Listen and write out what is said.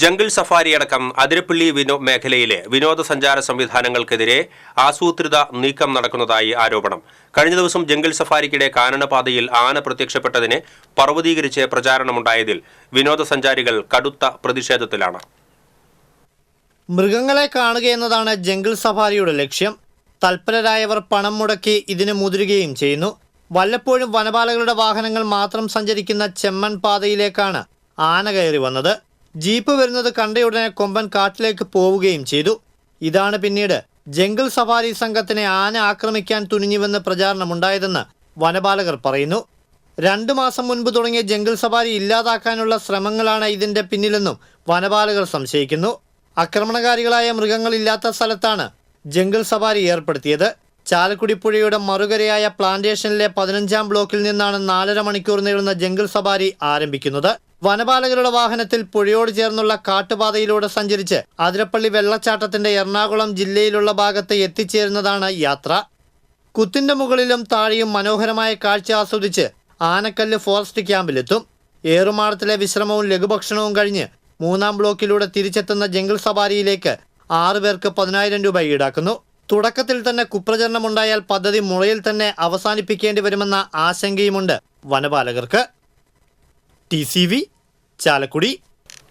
Jungle safari അടക്കം അതിരപ്പള്ളി വിനോ മേഖലയിലെ വിനോദസഞ്ചാര സംവിധാനങ്ങൾക്കെതിരെ ആസൂത്രിത നീക്കം നടക്കുന്നതായി ആരോപണം. കഴിഞ്ഞ ദിവസം ജംഗിൾ സഫാരിക്കിടെ കാനനപാതയിൽ ആന പ്രത്യക്ഷപ്പെട്ടതിനെ പർവതീകരിച്ച് പ്രചാരണമുണ്ടായതിൽ വിനോദസഞ്ചാരികൾ കടുത്ത പ്രതിഷേധത്തിലാണ്. മൃഗങ്ങളെ കാണുക എന്നതാണ് ജംഗിൾ സഫാരിയുടെ ലക്ഷ്യം. തൽപരരായവർ പണം മുടക്കി ഇതിന് മുതിരുകയും ചെയ്യുന്നു. വല്ലപ്പോഴും വനപാലകളുടെ വാഹനങ്ങൾ മാത്രം സഞ്ചരിക്കുന്ന ചെമ്മൺ പാതയിലേക്കാണ് ആന കയറി വന്നത്. ജീപ്പ് വരുന്നത് കണ്ടയുടനെ കൊമ്പൻ കാട്ടിലേക്ക് പോവുകയും ചെയ്തു. ഇതാണ് പിന്നീട് ജംഗിൾ സഫാരി സംഘത്തിനെ ആന ആക്രമിക്കാൻ തുനിഞ്ഞുവെന്ന് പ്രചാരണമുണ്ടായതെന്ന് വനപാലകർ പറയുന്നു. രണ്ടു മാസം മുൻപ് തുടങ്ങിയ ജംഗിൾ സഫാരി ഇല്ലാതാക്കാനുള്ള ശ്രമങ്ങളാണ് ഇതിന്റെ പിന്നിലെന്നും വനപാലകർ സംശയിക്കുന്നു. ആക്രമണകാരികളായ മൃഗങ്ങൾ ഇല്ലാത്ത സ്ഥലത്താണ് ജംഗിൾ സഫാരി ഏർപ്പെടുത്തിയത്. ചാലക്കുടി പുഴയുടെ മറുകരയായ പ്ലാന്റേഷനിലെ പതിനഞ്ചാം ബ്ലോക്കിൽ നിന്നാണ് നാലര മണിക്കൂർ നീളുന്ന ജംഗിൾ സഫാരി ആരംഭിക്കുന്നത്. വനപാലകരുടെ വാഹനത്തിൽ പുഴയോട് ചേർന്നുള്ള കാട്ടുപാതയിലൂടെ സഞ്ചരിച്ച് അതിരപ്പള്ളി വെള്ളച്ചാട്ടത്തിന്റെ എറണാകുളം ജില്ലയിലുള്ള ഭാഗത്ത് എത്തിച്ചേരുന്നതാണ് യാത്ര. കുത്തിന്റെ മുകളിലും താഴെയും മനോഹരമായ കാഴ്ച ആസ്വദിച്ച് ആനക്കല്ല് ഫോറസ്റ്റ് ക്യാമ്പിലെത്തും. ഏറുമാടത്തിലെ വിശ്രമവും ലഘുഭക്ഷണവും കഴിഞ്ഞ് മൂന്നാം ബ്ലോക്കിലൂടെ തിരിച്ചെത്തുന്ന ജംഗിൾ സവാരിയിലേക്ക് ആറുപേർക്ക് പതിനായിരം രൂപ ഈടാക്കുന്നു. തുടക്കത്തിൽ തന്നെ കുപ്രചരണമുണ്ടായാൽ പദ്ധതി മുളയിൽ തന്നെ അവസാനിപ്പിക്കേണ്ടി വരുമെന്ന ആശങ്കയുമുണ്ട് വനപാലകർക്ക്. ടി ചാലക്കുടി